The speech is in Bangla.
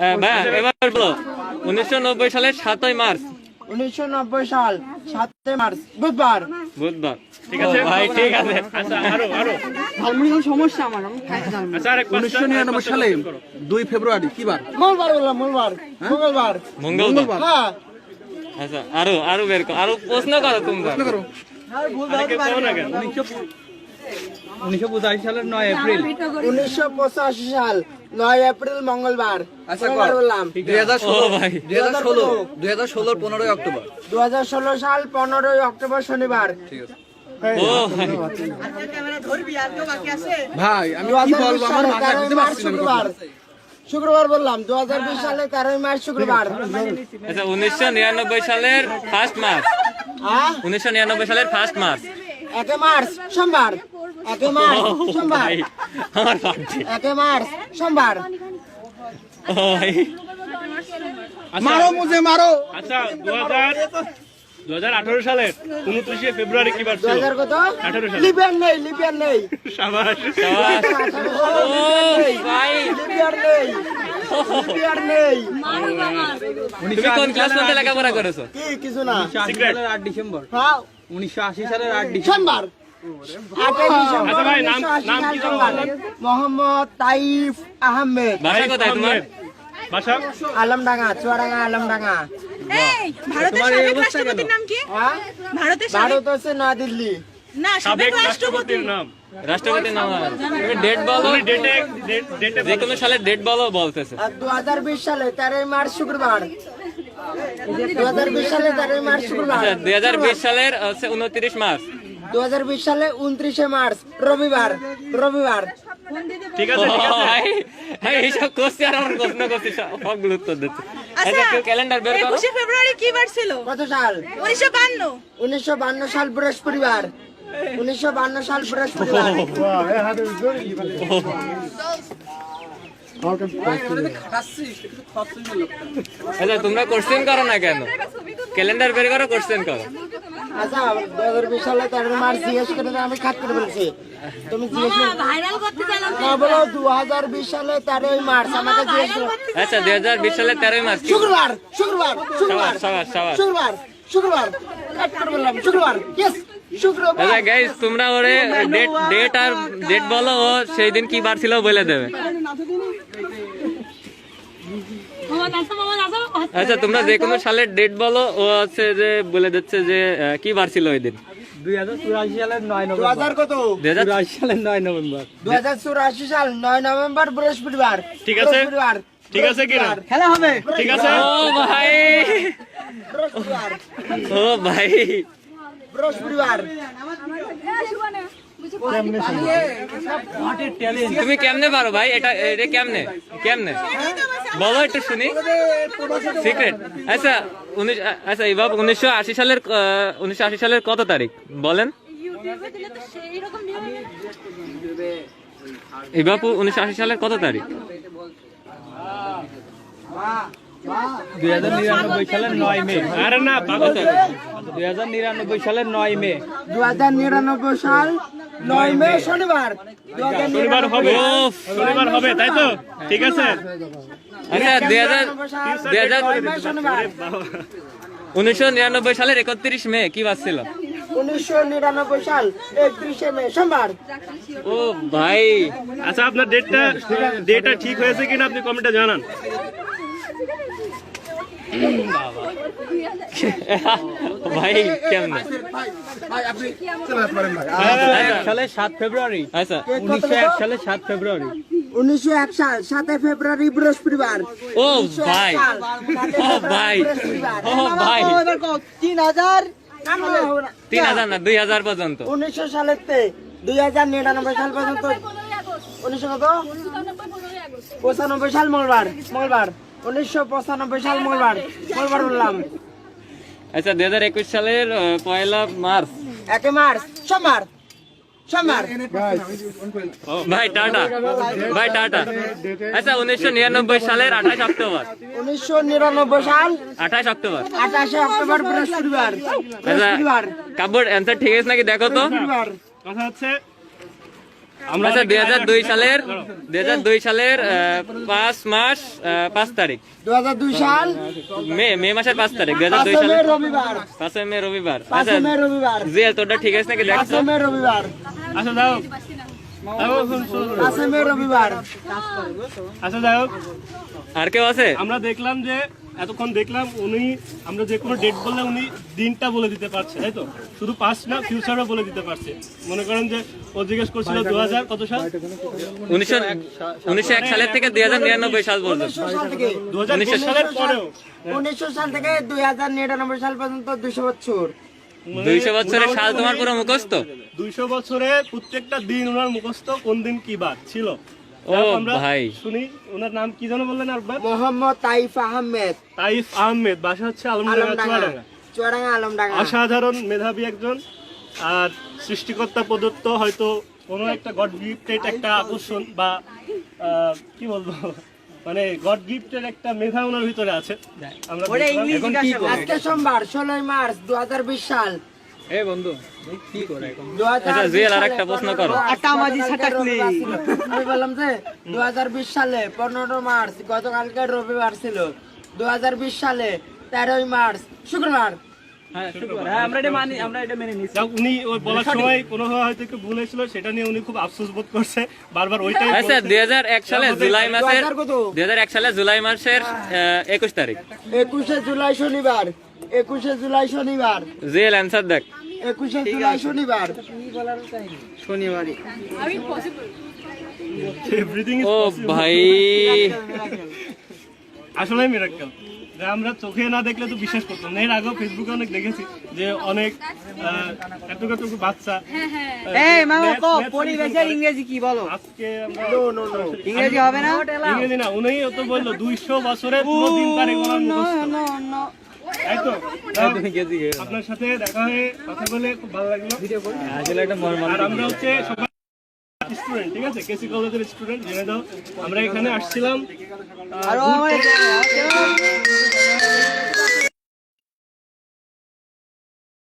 হ্যাঁ, ভাইয়া এবার বলো উনিশশো নব্বই সালের সাতই মার্চ। উনিশশো নব্বই সাল সাতই মার্চ বুধবার। বুধবার। ঠিক আছে। ভাই ঠিক আছে। আচ্ছা আরও আরও। সমস্যা আমার আমি খাইতে জানি না। আচ্ছা আরেক উনিশশো নিরানব্বই সালে দুই ফেব্রুয়ারি কি বার? মঙ্গলবার বললাম মঙ্গলবার। মঙ্গলবার। মঙ্গলবার। হ্যাঁ। আচ্ছা আরও আরও বের করো। আরও প্রশ্ন করো তোমরা। উনিশশো পঁচাশি সালের নয় এপ্রিল। উনিশশো পঁচাশি সাল নয় এপ্রিল মঙ্গলবার। আচ্ছা, মঙ্গলবার কর। বললাম। দুই হাজার ও ভাই। দুই হাজার ষোলো। দুই হাজার ষোলোর পনেরোই অক্টোবর। দু হাজার ষোলো সাল পনেরোই অক্টোবর শনিবার। ঠিক আছে। ভাই। আমি কি বলব? আমার সালে বুঝতে পারছি না শুক্রবার। শুক্রবার বললাম দু হাজার বিশ সালে তেরোই মার্চ শুক্রবার। আচ্ছা উনিশশো নিরানব্বই সালের ফার্স্ট মার্চ। হ্যাঁ উনিশশো নিরানব্বই সালের ফার্স্ট মার্চ। একে মার্চ সোমবার। একে মার্চ সোমবার। একে মার্চ সোমবার। মারো মুঝে মারো। আচ্ছা দু হাজার দু হাজার আঠারো সালের উনত্রিশে ফেব্রুয়ারি কি বার ছিল? কত? আঠারো সালে। লিবিয়ার নেই লিবিয়ার নেই। সাবাস। সাবাস। ভাই লিবিয়ার নেই। তুমি কোন ক্লাস পর্যন্ত লেখাপড়া করেছ? কি কিছু না। ডিসেম্বর। হ্যাঁ। উনিশশো আশি সালের আট ডিসেম্বর। সোমবার আটই ডিসেম্বর ভাই, নাম- 1980 নাম কি সাল সোমবার। মোহাম্মদ তাইফ আহমেদ। বাসা কোথায় তোমার? বাসা? আলমডাঙ্গা চুয়াডাঙ্গা আলমডাঙ্গা। ভারতের সাবেক রাষ্ট্রপতির নাম কি? ভারতের ভারত হচ্ছে নয়াদিল্লি। না সাবেক সাবেক রাষ্ট্রপতির নাম। রাষ্ট্রপতির নাম তুমি ডেট বলো। ডেটে ডেটে যে কোনো সালের ডেট বলো বলতেছে। আর দু হাজার বিশ সালে তেরোই মার্চ শুক্রবার। দু হাজার বিশ সালে তেরোই মার্চ শুক্রবার। আচ্ছা দুই হাজার বিশ সালের হচ্ছে উনত্রিশ মার্চ। দু হাজার বিশ সালে উনত্রিশে মার্চ রবিবার রবিবার। ঠিক আছে ঠিক আছে। ভাই ভাই এইসব করছি আর আমার প্রশ্ন করছি সবগুলো উত্তর দিচ্ছে। আচ্ছা কেউ ক্যালেন্ডার বের করো। একুশে ফেব্রুয়ারি কি বার ছিল? কত সাল? উনিশশো বান্ন। উনিশশো বান্ন সাল বৃহস্পতিবার। উনিশশো বান্ন সাল বৃহস্পতিবার। আচ্ছা তোমরা কোশ্চেন করো না কেন? ক্যালেন্ডার বের করো কোশ্চেন করো। আচ্ছা দু হাজার বিশ সালে তেরোই মার্চ জিজ্ঞেস করে আমি খাত করে বলছি তুমি জিজ্ঞেস করে ভাইরাল করতে চাইলাম না বলো দু হাজার বিশ সালে তেরোই মার্চ আমাকে জিজ্ঞেস আচ্ছা দুই হাজার বিশ সালের তেরোই মার্চ শুক্রবার শুক্রবার শুক্রবার সাবাস সাবাস শুক্রবার শুক্রবার। কাট করে বললাম শুক্রবার ইয়েস আচ্ছা গাইস তোমরা ওরে ডেট ডেট আর ডেট বলো ও সেই দিন কি বার ছিল বলে দেবে। আচ্ছা তোমরা যে কোনো সালের ডেট বলো ও হচ্ছে যে বলে দিচ্ছে যে কি বার ছিল ওই দিন? দুই হাজার চুরাশি সালের নয় দু নভেম্বর হাজার কত? দুই হাজার চুরাশি সালের নয় নভেম্বর। দু হাজার চুরাশি সাল নয় নভেম্বর বৃহস্পতিবার। ঠিক আছে। ঠিক আছে কি খেলা হবে? ঠিক আছে। ও ভাই। ও ভাই। বৃহস্পতিবার। তুমি কেমনে পারো ভাই? এটা এটা কেমনে? কেমনে? বলো একটু শুনি। সিক্রেট আচ্ছা উনিশ আচ্ছা এই বাবু উনিশশো আশি সালের উনিশশো আশি সালের কত তারিখ? বলেন। এই বাপু উনিশশো আশি সালের কত তারিখ? দুই হাজার নিরানব্বই সালের নয় মে। আরে না দুই হাজার নিরানব্বই সালের নয় মে। দু হাজার নিরানব্বই সাল নয় মে শনিবার। শনিবার হবে। শনিবার হবে তাই তো? ঠিক আছে। আচ্ছা দুই হাজার দুই হাজার নয় মে শনিবার। উনিশশো নিরানব্বই সালের একত্রিশ মে কি বাজছিল উনিশশো নিরানব্বই সাল একত্রিশে মে সোমবার। ও ভাই। আচ্ছা আপনার ডেটটা ডেটটা ঠিক হয়েছে কিনা আপনি কমেন্টে জানান। ভাই কেমনে? এক সালে সাত ফেব্রুয়ারি। আচ্ছা। উনিশশো এক সালে সাত ফেব্রুয়ারি। উনিশশো এক সাল সাতই ফেব্রুয়ারি বৃহস্পতিবার। ও ভাই। ও ভাই। ও ভাই। তিন হাজার তিন হাজার না দুই হাজার পর্যন্ত। উনিশশো সালের দুই হাজার নিরানব্বই সাল পর্যন্ত উনিশশো কত পঁচানব্বই সাল মঙ্গলবার মঙ্গলবার। উনিশশো পঁচানব্বই সাল মঙ্গলবার। মঙ্গলবার বললাম। আচ্ছা দুই হাজার একুশ সালের পয়লা মার্চ। একে মার্চ সোমবার। সোমবার। ভাই টাটা। ভাই টাটা। আচ্ছা উনিশশো নিরানব্বই সালের আঠাশ অক্টোবর। উনিশশো নিরানব্বই সাল আঠাশ অক্টোবর। আঠাশে অক্টোবর বৃহস্পতিবার। আচ্ছা অ্যান্সার ঠিক আছে নাকি? দেখো তো। কথা হচ্ছে আমরা দুই হাজার দুই সালের দুই হাজার দুই সালের পাঁচ মাস পাঁচ তারিখ। দু হাজার দুই সাল? মে মে মাসের পাঁচ তারিখ দুই হাজার দুই সালের। রবিবার। পাঁচই মে রবিবার। আচ্ছা পাঁচই মে রবিবার। জিয়াল তোরটা ঠিক আছে নাকি? দেখছ মে রবিবার। আচ্ছা আর কেউ আছে আমরা দেখলাম যে এতক্ষণ দেখলাম উনি আমরা যে কোনো ডেট বললে উনি দিনটা বলে দিতে পারছে তাই তো? শুধু পাস্ট না ফিউচারও বলে দিতে পারছে। মনে করেন যে ও জিজ্ঞেস করছিল দু হাজার কত সাল? উনিশশো উনিশশো এক সালের থেকে দুই হাজার নিরানব্বই সাল পর্যন্ত। উনিশশো সাল থেকে দু হাজার সালের পরেও। উনিশশো সাল থেকে দুই হাজার নিরানব্বই সাল পর্যন্ত দুশো বছর। দুইশো বছরের সাল তোমার পুরো মুখস্থ? দুইশো বছরে প্রত্যেকটা দিন ওনার মুখস্থ কোন দিন কি বার ছিল? ও ভাই। শুনি। ওনার নাম কি যেন বললেন আরবার মোহাম্মদ তাইফ আহমেদ। তাইফ আহমেদ বাসা হচ্ছে আলমডাঙ্গা আলমডাঙ্গা। চুয়াডাঙ্গা। চুয়াডাঙ্গা আলমডাঙ্গা। অসাধারণ মেধাবী একজন। আর সৃষ্টিকর্তা প্রদত্ত হয়তো কোনো একটা গড গিফটেড একটা আকর্ষণ বা আহ, কি বলব? মানে গড গিফটের একটা মেধা ওনার ভিতরে আছে। আমরা দেখলাম। আজকে সোমবার ষোলোই মার্চ দু হাজার বিশ সাল। এ বন্ধু কি করে এখন? আচ্ছা, জুয়েল, আর একটা প্রশ্ন করো। আমি বললাম যে দু হাজার বিশ সালে পনেরো মার্চ গতকালকে রবিবার ছিল দু হাজার বিশ সালে তেরোই মার্চ শুক্রবার। হ্যাঁ হ্যাঁ আমরা এটা মানি আমরা এটা মেনে নিচ্ছি যাক, উনি ওই বলার সময় হয়তো একটু ভুল হয়েছিল সেটা নিয়ে উনি খুব আফসোস বোধ করছে। বারবার ওইটাই আচ্ছা দুই হাজার এক সালে জুলাই মাসের দুই হাজার এক সালে জুলাই মাসের একুশ তারিখ। একুশে জুলাই শনিবার একুশে জুলাই শনিবার। জুয়েল অ্যান্সার দেখ। একুশে জুলাই শনিবার। শনিবারই। ও ভাই। আসলে মিরাক্কেল যে আমরা চোখে না দেখলে তো বিশ্বাস করতাম না। এর আগেও ফেসবুকে অনেক দেখেছি যে অনেক আহ, এতটুকু এতটুকু বাচ্চা এই মামা পরিবেশের ইংরেজি কি বলো? আজকে আমরা ইংরেজি হবে না? ইংরেজি না উনি তো বলল দুইশো বছরের পুরো দিন তারিখ ওনার মুখস্থ তাই তো আপনার সাথে দেখা হয়ে কথা বলে খুব ভালো লাগল। আসলে একটা আর আমরা হচ্ছে সবাই স্টুডেন্ট ঠিক আছে? কেসি কলেজের স্টুডেন্ট জেনে দাও আমরা এখানে আসছিলাম।